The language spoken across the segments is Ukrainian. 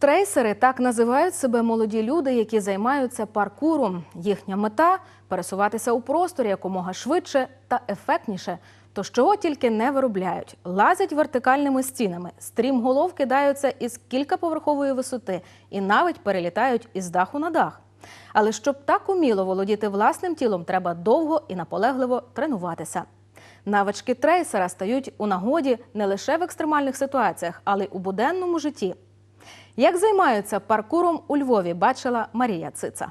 Трейсери так називають себе молоді люди, які займаються паркуром. Їхня мета пересуватися у просторі якомога швидше та ефектніше. То чого тільки не виробляють, лазять вертикальними стінами, стрімголов кидаються із кількаповерхової висоти і навіть перелітають із даху на дах. Але щоб так уміло володіти власним тілом, треба довго і наполегливо тренуватися. Навички трейсера стають у нагоді не лише в екстремальних ситуаціях, але й у буденному житті. Як займаються паркуром у Львові, бачила Марія Цица.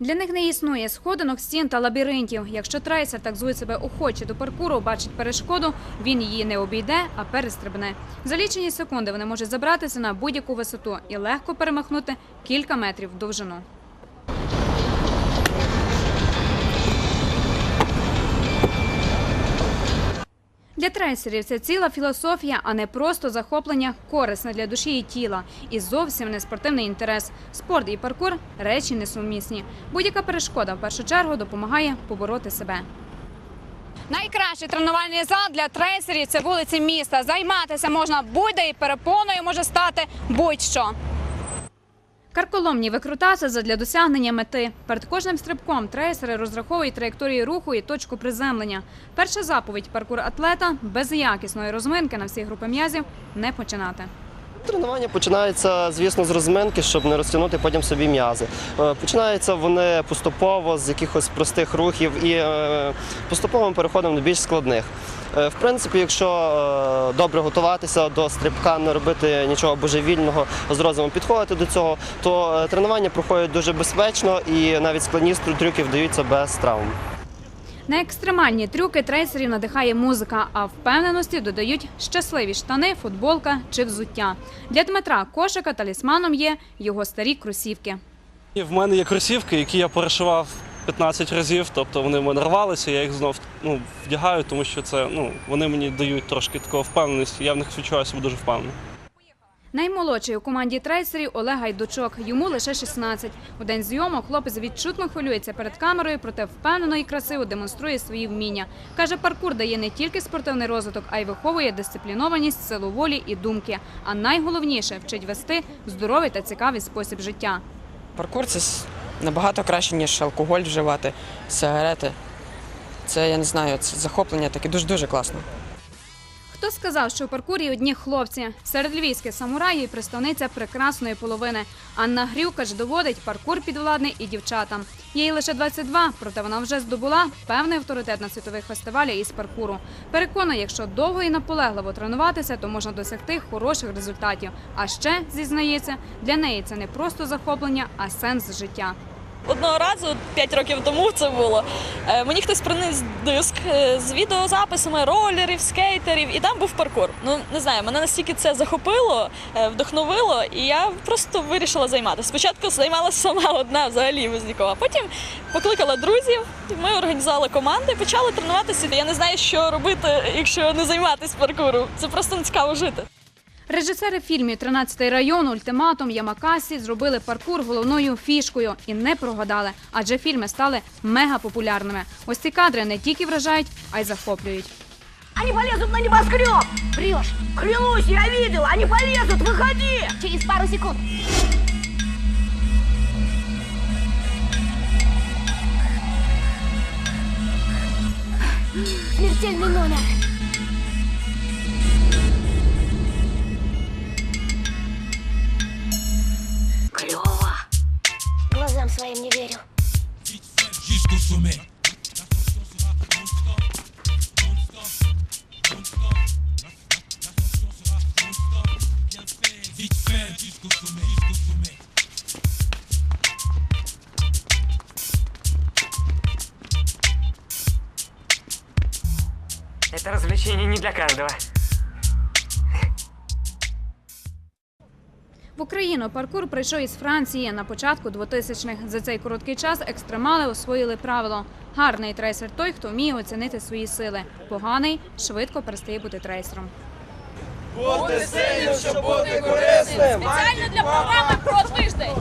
Для них не існує сходинок, стін та лабіринтів. Якщо трейсер так звуть себе охоче до паркуру, бачить перешкоду, він її не обійде, а перестрибне. За лічені секунди вони можуть забратися на будь-яку висоту і легко перемахнути кілька метрів в довжину. Для трейсерів це ціла філософія, а не просто захоплення, корисне для душі і тіла. І зовсім не спортивний інтерес. Спорт і паркур речі несумісні. Будь-яка перешкода в першу чергу допомагає побороти себе. Найкращий тренувальний зал для трейсерів це вулиці міста. Займатися можна будь-де і перепоною може стати будь-що. Карколомні викрутаси задля досягнення мети. Перед кожним стрибком трейсери розраховують траєкторію руху і точку приземлення. Перша заповідь паркур атлета без якісної розминки на всі групи м'язів не починати. Тренування починається, звісно, з розминки, щоб не розтягнути потім собі м'язи. Е, Починаються вони поступово з якихось простих рухів і е, поступово ми переходимо до більш складних. Е, В принципі, якщо добре готуватися до стрибка, не робити нічого божевільного, з розумом підходити до цього, то тренування проходять дуже безпечно і навіть складні трюки вдаються без травм. На екстремальні трюки трейсерів надихає музика, а впевненості додають щасливі штани, футболка чи взуття. Для Дмитра Кошика талісманом є його старі кросівки. В мене є кросівки, які я перешивав 15 разів, тобто вони в мене рвалися, я їх знов ну, вдягаю, тому що це ну, вони мені дають трошки такого впевненості, я в них відчуваю себе дуже впевнено. Наймолодший у команді трейсерів Олег Гайдучок. Йому лише 16. У день зйомок хлопець відчутно хвилюється перед камерою, проте впевнено і красиво демонструє свої вміння. Каже, паркур дає не тільки спортивний розвиток, а й виховує дисциплінованість, силу волі і думки. А найголовніше вчить вести здоровий та цікавий спосіб життя. Паркур це набагато краще, ніж алкоголь вживати, сигарети. Це я не знаю, це захоплення таке дуже-дуже класно. Хто сказав, що у паркурі одні хлопці? Серед львівських самураїв представниця прекрасної половини. Анна Грюкач доводить, паркур підвладний і дівчатам. Їй лише 22, проте вона вже здобула певний авторитет на світових фестивалях із паркуру. Переконує, якщо довго і наполегливо тренуватися, то можна досягти хороших результатів. А ще зізнається, для неї це не просто захоплення, а сенс життя. Одного разу, 5 років тому це було. е, Мені хтось приніс диск е, з відеозаписами ролерів, скейтерів, і там був паркур. Ну не знаю, мене настільки це захопило, е, вдохновило, і я просто вирішила займатися. Спочатку займалася сама одна, взагалі без. Потім покликала друзів. Ми організували команди, почали тренуватися. Я не знаю, що робити, якщо не займатися паркуром. Це просто не цікаво жити. Режисери фільмів «13 район, ультиматум, Ямакасі зробили паркур головною фішкою і не прогадали, адже фільми стали мегапопулярними. Ось ці кадри не тільки вражають, а й захоплюють. Они полезут на небоскреб! Врешь! Клянусь, я видел! Они полезут! Выходи! Через пару секунд. Смертельный номер. Своим не верю. Это развлечение не для каждого. Україну паркур прийшов із Франції на початку 2000-х. За цей короткий час екстремали освоїли правило. Гарний трейсер той, хто вміє оцінити свої сили. Поганий швидко перестає бути трейсером. Спеціально для програми про тиждень.